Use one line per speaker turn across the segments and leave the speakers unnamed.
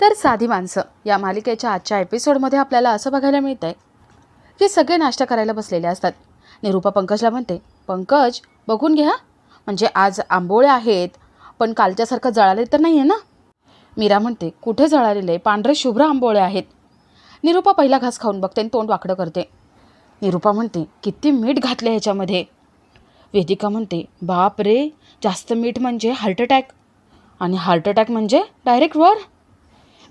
तर साधी माणसं. या मालिकेच्या आजच्या एपिसोडमध्ये आपल्याला असं बघायला मिळतं आहे की सगळे नाश्ता करायला बसलेले असतात. निरूपा पंकजला म्हणते पंकज बघून घ्या म्हणजे आज आंबोळे आहेत पण कालच्यासारखं जळाले तर नाही आहे ना? मीरा म्हणते कुठे जळालेले? पांढरे शुभ्र आंबोळे आहेत. निरूपा पहिला घास खाऊन बघते आणि तोंड वाकडं करते. निरूपा म्हणते किती मीठ घातले ह्याच्यामध्ये. वेदिका म्हणते बाप रे जास्त मीठ म्हणजे हार्ट अटॅक. आणि हार्ट अटॅक म्हणजे डायरेक्ट वर?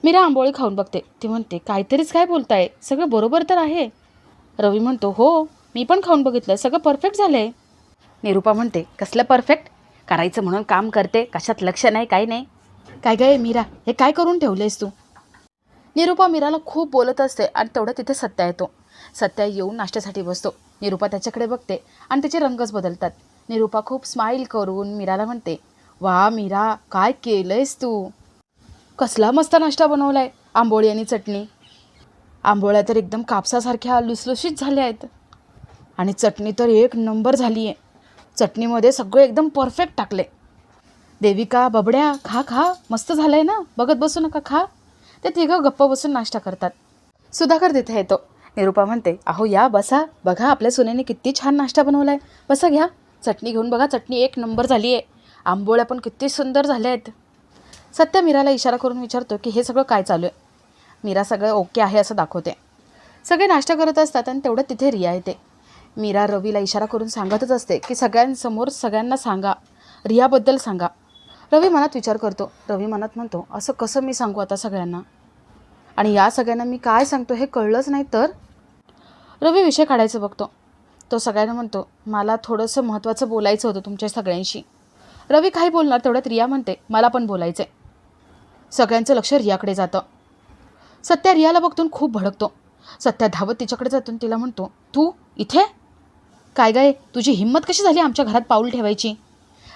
मीरा आंबोळी खाऊन बघते. ती म्हणते काहीतरीच काय बोलताय? सगळं बरोबर तर आहे. रवी म्हणतो हो मी पण खाऊन बघितलं सगळं परफेक्ट झालं आहे निरूपा म्हणते कसलं परफेक्ट? करायचं म्हणून काम करते. कशात लक्ष नाही काही नाही. काय काय मीरा हे काय करून ठेवलेस तू? निरूपा मीराला खूप बोलत असते आणि तेवढं तिथे सत्या येतो. सत्या येऊन नाश्त्यासाठी बसतो. निरूपा त्याच्याकडे बघते आणि त्याचे रंगच बदलतात. निरूपा खूप स्माईल करून मीराला म्हणते वा मीरा काय केलंयस तू? कसला मस्त नाश्ता बनवला आहे आंबोळी आणि चटणी. आंबोळ्या तर एकदम कापसासारख्या लुसलुशीत झाल्या आहेत. आणि चटणी तर एक नंबर झाली आहे चटणीमध्ये सगळं एकदम परफेक्ट टाकले देविका बबड्या खा खा मस्त झालं आहे ना? बघत बसू नका खा. ते तिघं गप्प बसून नाश्ता करतात. सुधाकर तिथे येतो. निरूपा म्हणते अहो या बसा. बघा आपल्या सुनेने किती छान नाश्ता बनवला आहे बसा घ्या. चटणी घेऊन बघा चटणी एक नंबर झाली आहे आंबोळ्या पण किती सुंदर झाल्या आहेत. सत्य मीराला इशारा करून विचारतो की हे सगळं काय चालू आहे? मीरा सगळं ओके आहे असं दाखवते. सगळे नाश्ता करत असतात आणि तेवढं तिथे रिया येते. मीरा रवीला इशारा करून सांगतच असते की सगळ्यांसमोर सगळ्यांना सांगा. रियाबद्दल सांगा. रवी मनात विचार करतो. रवी मनात म्हणतो असं कसं मी सांगू आता सगळ्यांना? आणि या सगळ्यांना मी काय सांगतो हे कळलंच नाही तर? रवी विषय काढायचं बघतो. तो सगळ्यांना म्हणतो मला थोडंसं महत्त्वाचं बोलायचं होतं तुमच्या सगळ्यांशी. रवी काही बोलणार तेवढ्यात रिया म्हणते मला पण बोलायचं आहे सगळ्यांचं लक्ष रियाकडे जातं. सत्या रियाला बघतून खूप भडकतो. सत्या धावत तिच्याकडे जातून आणि तिला म्हणतो तू इथे? काय गाय तुझी हिंमत कशी झाली आमच्या घरात पाऊल ठेवायची?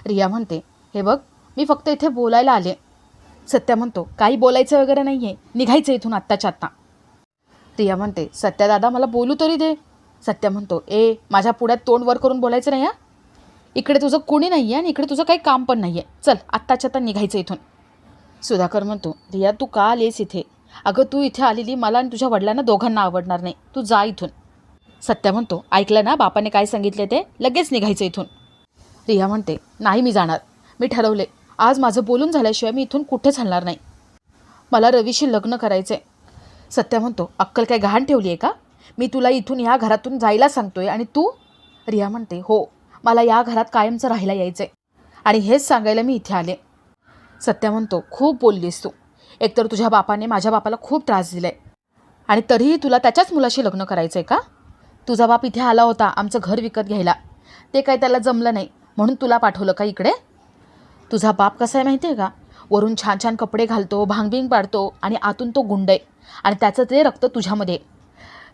रिया म्हणते हे बघ मी फक्त इथे बोलायला आले. सत्या म्हणतो काही बोलायचं वगैरे नाही आहे निघायचं इथून आत्ताच्या आत्ता. रिया म्हणते सत्या दादा मला बोलू तरी दे. सत्या म्हणतो ए माझ्या पुढ्यात तोंड वर करून बोलायचं नाही हा? इकडे तुझं कोणी नाही आहे आणि इकडे तुझं काही काम पण नाही आहे चल आत्ताच्या आत्ता निघायचं इथून. सुधाकर म्हणतो रिया तू का आलीस इथे? अगं तू इथे आलेली मला आणि तुझ्या वडिलांना दोघांना आवडणार नाही. तू जा इथून. सत्या म्हणतो ऐकलं ना बापाने काय सांगितले ते? लगेच निघायचं इथून. रिया म्हणते नाही मी जाणार. मी ठरवले. आज माझं बोलून झाल्याशिवाय मी इथून कुठेच हलणार नाही. मला रवीशी लग्न करायचं आहे सत्या म्हणतो अक्कल काय गहाण ठेवली आहे का? मी तुला इथून या घरातून जायला सांगतोय. आणि तू? रिया म्हणते हो मला या घरात कायमचं राहायला यायचं आहे आणि हेच सांगायला मी इथे आले. सत्या म्हणतो खूप बोललीस तू. एकतर तुझ्या बापाने माझ्या बापाला खूप त्रास दिला आहे आणि तरीही तुला त्याच्याच मुलाशी लग्न करायचं आहे का? तुझा बाप इथे आला होता आमचं घर विकत घ्यायला. ते काय त्याला जमलं नाही म्हणून तुला पाठवलं का इकडे? तुझा बाप कसा आहे माहिती आहे का? वरून छान छान कपडे घालतो भांगबिंग पाडतो आणि आतून तो गुंड आहे आणि त्याचं ते रक्त तुझ्यामध्ये.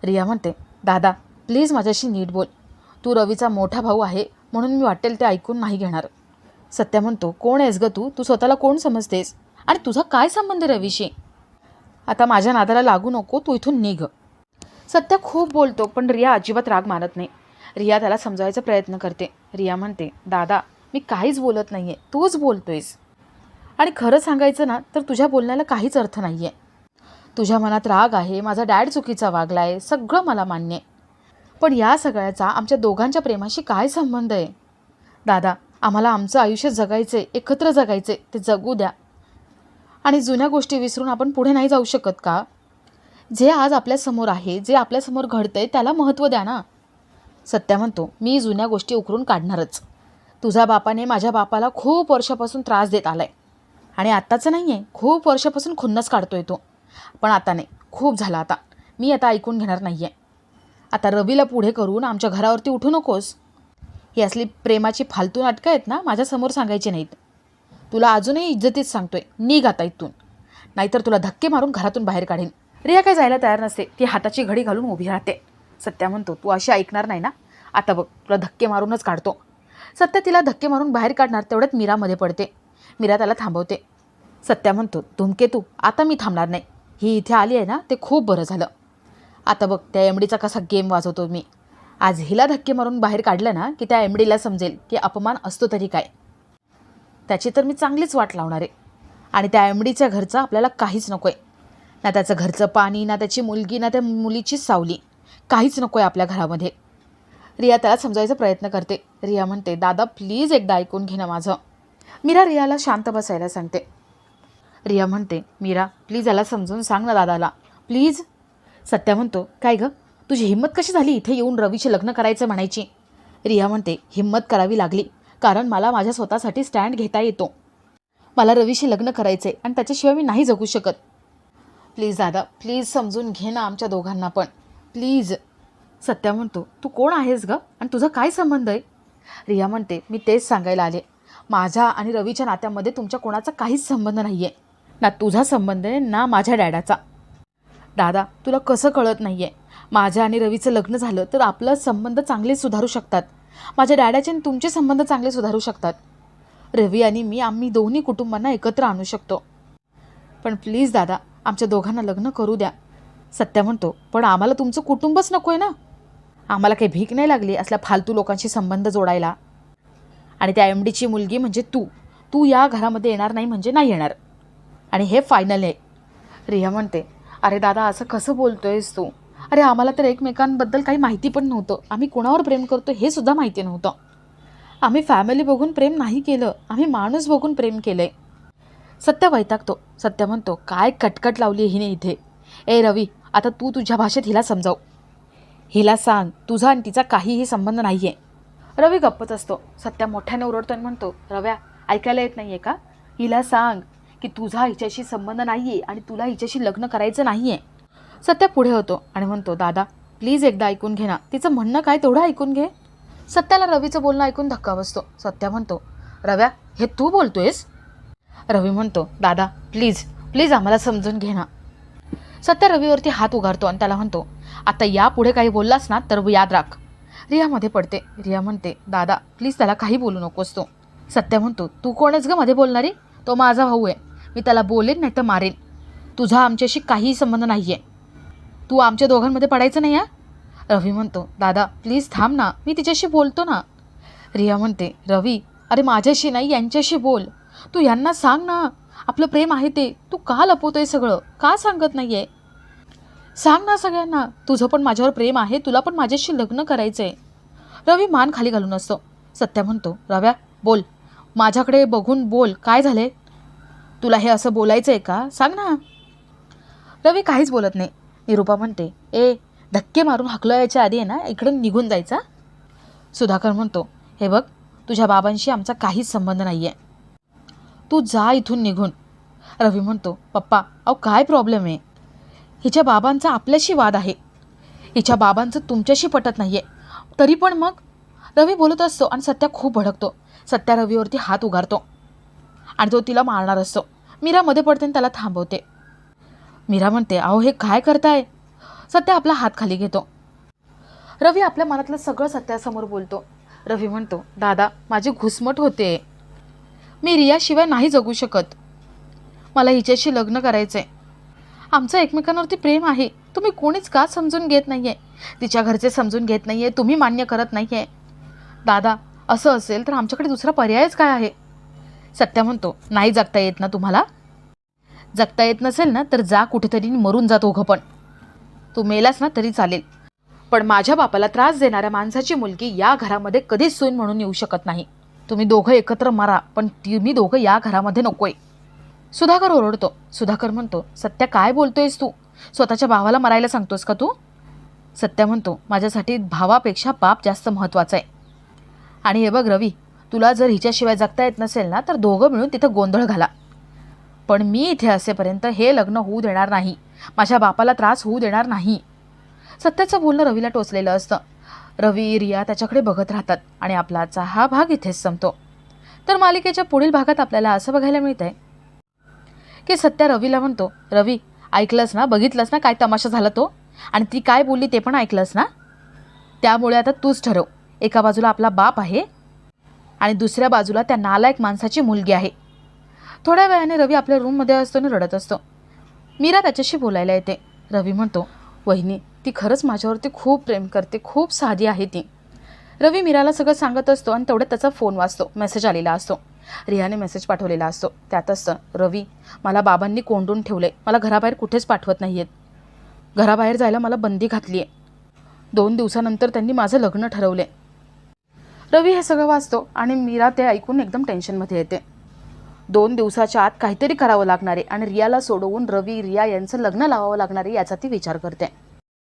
रिया म्हणते दादा प्लीज माझ्याशी नीट बोल. तू रवीचा मोठा भाऊ आहे म्हणून मी वाटेल ते ऐकून नाही घेणार. सत्या म्हणतो कोण आहेस ग तू? तू स्वतःला कोण समजतेस? आणि तुझा काय संबंध आहे रवीशी? आता माझ्या नादाला लागू नको तू इथून निघ. सत्या खूप बोलतो पण रिया अजिबात राग मानत नाही. रिया त्याला समजावायचा प्रयत्न करते. रिया म्हणते दादा मी काहीच बोलत नाही आहे तूच बोलतोयस. आणि खरं सांगायचं ना तर तुझ्या बोलण्याला काहीच अर्थ नाही आहे तुझ्या मनात राग आहे माझा डॅड चुकीचा वागला आहे सगळं मला मान्य आहे. पण या सगळ्याचा आमच्या दोघांच्या प्रेमाशी काय संबंध आहे? दादा आम्हाला आमचं आयुष्य जगायचं आहे एकत्र जगायचं आहे ते जगू द्या. आणि जुन्या गोष्टी विसरून आपण पुढे नाही जाऊ शकत का? जे आज आपल्यासमोर आहे जे आपल्यासमोर घडतंय त्याला महत्त्व द्या ना. सत्या म्हणतो मी जुन्या गोष्टी उकरून काढणारच. तुझ्या बापाने माझ्या बापाला खूप वर्षापासून त्रास देत आला आहे आणि आत्ताचं नाही आहे खूप वर्षापासून खुन्नस काढतोय तो. पण आता नाही खूप झाला आता. मी आता ऐकून घेणार नाही आहे आता रवीला पुढे करून आमच्या घरावरती उठू नकोस. ही असली प्रेमाची फालतू नाटकं आहेत ना माझ्यासमोर सांगायची नाहीत. तुला अजूनही इज्जतीत सांगतोय. निघ आता इथून. नाहीतर तुला धक्के मारून घरातून बाहेर काढीन. रिया काय जायला तयार नसते. ती हाताची घडी घालून उभी राहते. सत्या म्हणतो तू अशी ऐकणार नाही ना? आता बघ तुला धक्के मारूनच काढतो. सत्या तिला धक्के मारून बाहेर काढणार तेवढ्यात मीरामध्ये पडते. मीरा त्याला थांबवते. सत्या म्हणतो धुमकेतू आता मी थांबणार नाही. ही इथे आली आहे ना ते खूप बरं झालं. आता बघ त्या एमडीचा कसा गेम वाजवतो मी. आज हिला धक्के मारून बाहेर काढलं ना की त्या एमडीला समजेल की अपमान असतो तरी काय. त्याची तर मी चांगलीच वाट लावणार आहे. आणि त्या एमडीच्या घरचं आपल्याला काहीच नको आहे ना त्याचं घरचं पाणी ना त्याची मुलगी ना त्या मुलीची सावली. काहीच नको आहे आपल्या घरामध्ये. रिया त्याला समजायचा प्रयत्न करते. रिया म्हणते दादा प्लीज एकदा ऐकून घे ना माझं. मीरा रियाला शांत बसायला सांगते. रिया म्हणते मीरा प्लीज याला समजून सांग ना दादाला. प्लीज सत्या म्हणतो काय गं? तुझी हिंमत कशी झाली इथे येऊन रवीचे लग्न करायचं म्हणायची? रिया म्हणते हिंमत करावी लागली कारण मला माझ्या स्वतःसाठी स्टँड घेता येतो. मला रवीशी लग्न करायचं आहे आणि त्याच्याशिवाय मी नाही जगू शकत. प्लीज दादा प्लीज समजून घे ना आमच्या दोघांना पण. प्लीज. सत्या म्हणतो तू कोण आहेस गं? आणि तुझा काय संबंध आहे? रिया म्हणते मी तेच सांगायला आले. माझ्या आणि रवीच्या नात्यामध्ये तुमच्या कोणाचा काहीच संबंध नाही आहे ना तुझा संबंध आहे ना माझ्या डॅडाचा. दादा तुला कसं कळत नाही आहे माझ्या आणि रवीचं लग्न झालं तर आपलं संबंध चांगले सुधारू शकतात. माझ्या डॅडाचे आणि तुमचे संबंध चांगले सुधारू शकतात. रवी आणि मी आम्ही दोन्ही कुटुंबांना एकत्र आणू शकतो. पण प्लीज दादा आमच्या दोघांना लग्न करू द्या. सत्या म्हणतो पण आम्हाला तुमचं कुटुंबच नको आहे ना? आम्हाला काही भीक नाही लागली असल्या फालतू लोकांशी संबंध जोडायला. आणि त्या एम डीची मुलगी म्हणजे तू. तू या घरामध्ये येणार नाही म्हणजे नाही येणार. आणि हे फायनल आहे. रिया म्हणते अरे दादा असं कसं बोलतोयस तू? अरे आम्हाला तर एकमेकांबद्दल काही माहिती पण नव्हतं. आम्ही कोणावर प्रेम करतो हे सुद्धा माहिती नव्हतं. आम्ही फॅमिली बघून प्रेम नाही केलं आम्ही माणूस बघून प्रेम केलं आहे सत्य वैतागतो. सत्य म्हणतो काय कटकट लावली आहे हिने इथे. ए रवी आता तू तुझ्या भाषेत हिला समजाव. हिला सांग तुझा आणि तिचा काहीही संबंध नाही आहे रवी गप्पच असतो. सत्या मोठ्याने ओरडतो आणि म्हणतो रव्या ऐकायला येत नाही आहे का? हिला सांग की तुझा हिच्याशी संबंध नाही आहे आणि तुला हिच्याशी लग्न करायचं नाही आहे सत्या पुढे होतो आणि म्हणतो दादा प्लीज एकदा ऐकून घे ना. तिचं म्हणणं काय तेवढं ऐकून घे. सत्याला रवीचं बोलणं ऐकून धक्का बसतो. सत्या म्हणतो रव्या हे तू बोलतोयस? रवी म्हणतो दादा प्लीज प्लीज आम्हाला समजून घे ना. सत्या रवीवरती हात उगारतो आणि त्याला म्हणतो आता यापुढे काही बोललास ना तर याद राख. रियामध्ये पडते. रिया म्हणते दादा प्लीज त्याला काही बोलू नकोस तो. सत्या म्हणतो तू कोणच ग मध्ये बोलणारी? तो माझा भाऊ आहे. मी त्याला बोलेन नाही तर मारेन. तुझा आमच्याशी काहीही संबंध नाही आहे तू आमच्या दोघांमध्ये पडायचं नाही आहे रवी म्हणतो दादा प्लीज थांब ना. मी तिच्याशी बोलतो ना. रिया म्हणते रवी अरे माझ्याशी नाही यांच्याशी बोल. तू यांना सांग ना. आपलं प्रेम आहे ते. तू का लपवतोय सगळं? का सांगत नाही आहे सांग ना सगळ्यांना. तुझं पण माझ्यावर प्रेम आहे. तुला पण माझ्याशी लग्न करायचं आहे रवी मान खाली घालून असतो. सत्या म्हणतो रव्या बोल. माझ्याकडे बघून बोल काय झाले? तुला हे असं बोलायचं आहे का? सांग ना. रवी काहीच बोलत नाही. निरूपा म्हणते ए धक्के मारून हकलो यायच्या आधी आहे ना इकडून निघून जायचा. सुधाकर म्हणतो हे बघ तुझ्या बाबांशी आमचा काहीच संबंध नाही आहे तू जा इथून निघून. रवी म्हणतो पप्पा अहो काय प्रॉब्लेम आहे? हिच्या बाबांचा आपल्याशी वाद आहे. हिच्या बाबांचं तुमच्याशी पटत नाही आहे तरी पण मग रवी बोलत असतो आणि सत्या खूप भडकतो. सत्या रवीवरती हात उगारतो. आणि तो तिला मारणार असतो. मीरा मध्ये पडते आणि त्याला थांबवते. मीरा म्हणते अहो हे काय करताय? सत्या आपला हात खाली घेतो. रवी आपल्या मनातलं सगळं सत्यासमोर बोलतो. रवी म्हणतो दादा माझी घुसमट होते. मी रियाशिवाय नाही जगू शकत. मला हिच्याशी लग्न करायचं आहे आमचं एकमेकांवरती प्रेम आहे. तुम्ही कोणीच का समजून घेत नाही आहे तिच्या घरचे समजून घेत नाही आहे तुम्ही मान्य करत नाही आहे दादा असं असेल तर आमच्याकडे दुसरा पर्यायच काय आहे? सत्या म्हणतो नाही जगता येत ना तुम्हाला? जगता येत नसेल ना तर जा कुठेतरी मरून जा दोघं पण. तू मेलास ना तरी चालेल. पण माझ्या बापाला त्रास देणाऱ्या माणसाची मुलगी या घरामध्ये कधीच सून म्हणून येऊ शकत नाही. तुम्ही दोघं एकत्र मरा पण तुम्ही दोघं या घरामध्ये नकोय. सुधाकर ओरडतो. सुधाकर म्हणतो सत्या काय बोलतोयस तू? स्वतःच्या भावाला मरायला सांगतोस का तू? सत्या म्हणतो माझ्यासाठी भावापेक्षा बाप जास्त महत्त्वाचा आहे. आणि हे बघ रवी तुला जर हिच्याशिवाय जगता येत नसेल ना तर दोघं मिळून तिथं गोंधळ घाला. पण मी इथे असेपर्यंत हे लग्न होऊ देणार नाही. माझ्या बापाला त्रास होऊ देणार नाही. सत्याचं बोलणं रवीला टोचलेलं असतं. रवी रिया त्याच्याकडे बघत राहतात आणि आपलाचा हा भाग इथेच संपतो. तर मालिकेच्या पुढील भागात आपल्याला असं बघायला मिळतं आहे की सत्या रवीला म्हणतो रवी ऐकलंस ना? बघितलंस ना काय तमाशा झाला तो? आणि ती काय बोलली ते पण ऐकलंस ना? त्यामुळे आता तूच ठरव. एका बाजूला आपला बाप आहे आणि दुसऱ्या बाजूला त्या नालायक माणसाची मुलगी आहे. थोड्या वेळाने रवी आपल्या रूममध्ये असतो आणि रडत असतो. मीरा त्याच्याशी बोलायला येते. रवी म्हणतो वहिनी ती खरंच माझ्यावरती खूप प्रेम करते खूप साधी आहे ती. रवी मीराला सगळं सांगत असतो आणि तेवढ्यात त्याचा फोन वाचतो मेसेज आलेला असतो. रियाने मेसेज पाठवलेला असतो. त्यात असतं रवी मला बाबांनी कोंडून ठेवले मला घराबाहेर कुठेच पाठवत नाही आहेत घराबाहेर जायला मला बंदी घातली आहे दोन दिवसानंतर त्यांनी माझं लग्न ठरवले रवी हे सगळं वाचतो आणि मीरा ते ऐकून एकदम टेन्शनमध्ये येते. दोन दिवसाच्या आत काहीतरी करावं लागणार आहे आणि रियाला सोडवून रवी रिया यांचं लग्न लावावं लागणार आहे याचा ती विचार करते.